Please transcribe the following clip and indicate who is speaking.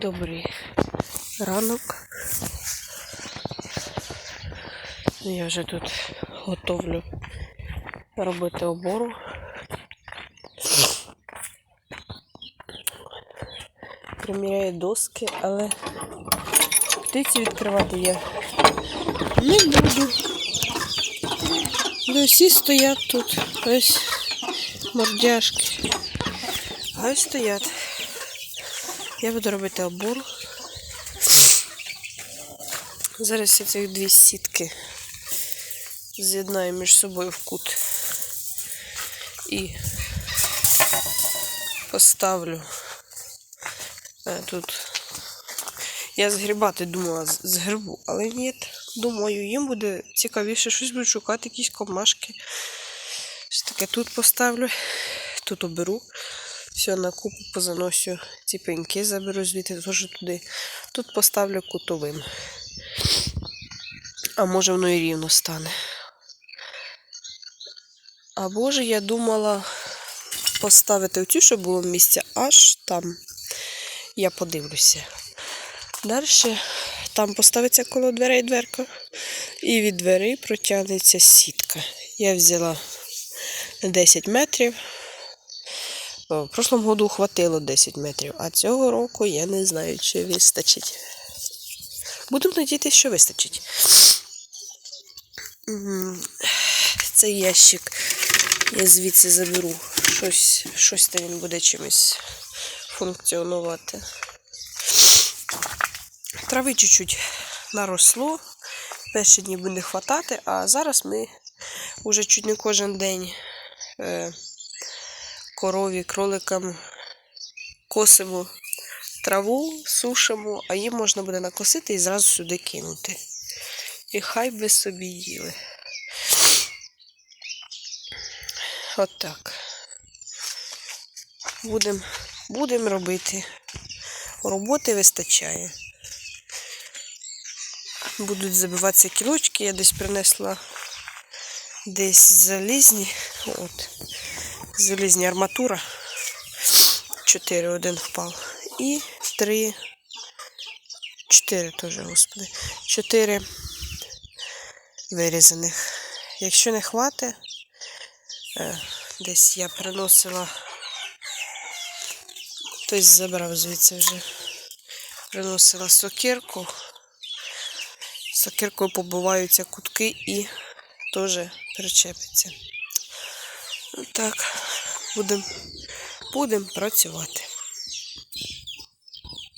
Speaker 1: Добрий ранок. Я вже тут готовлю робити обору. Приміряю доски, але птиці відкривати я не буду. Ну, всі стоять тут. Ось мордяшки. Ось стоять. Я буду робити обор. Зараз я цих дві сітки з'єднаю між собою в кут і поставлю е, тут. Я згрібати думала, з- згребу, але ні. Думаю, їм буде цікавіше, щось будуть шукати, якісь комашки. Що таке тут поставлю, тут оберу. Все, на купу позаносю ці пеньки, заберу звідти теж туди. Тут поставлю кутовим. А може воно і рівно стане. Або ж я думала поставити оцю, щоб було місце аж там. Я подивлюся. Далі там поставиться коло дверей дверка. І від дверей протягнеться сітка. Я взяла 10 метрів. О, В прошлому году хватило 10 метрів, а цього року я не знаю, чи вистачить. Будемо надіятися, що вистачить. Цей ящик я звідси заберу. Щось, щось там він буде чимось функціонувати. Трави чуть-чуть наросло. Перші дні буде хватати, а зараз ми вже чуть не кожен день. Е, корові, кроликам косимо траву, сушимо, а їм можна буде накосити і зразу сюди кинути. І хай би собі їли. От так. Будемо будем робити. Роботи вистачає. Будуть забиватися кілочки, я десь принесла десь залізні. От залізні арматура. 4 один впав. І 3. 4 теж, господи. 4 вирізаних. Якщо не хватить, е, десь я приносила. Хтось забрав звідси вже. Приносила сокирку. Сокиркою побиваються кутки і теж причепиться. Так, будемо будем працювати.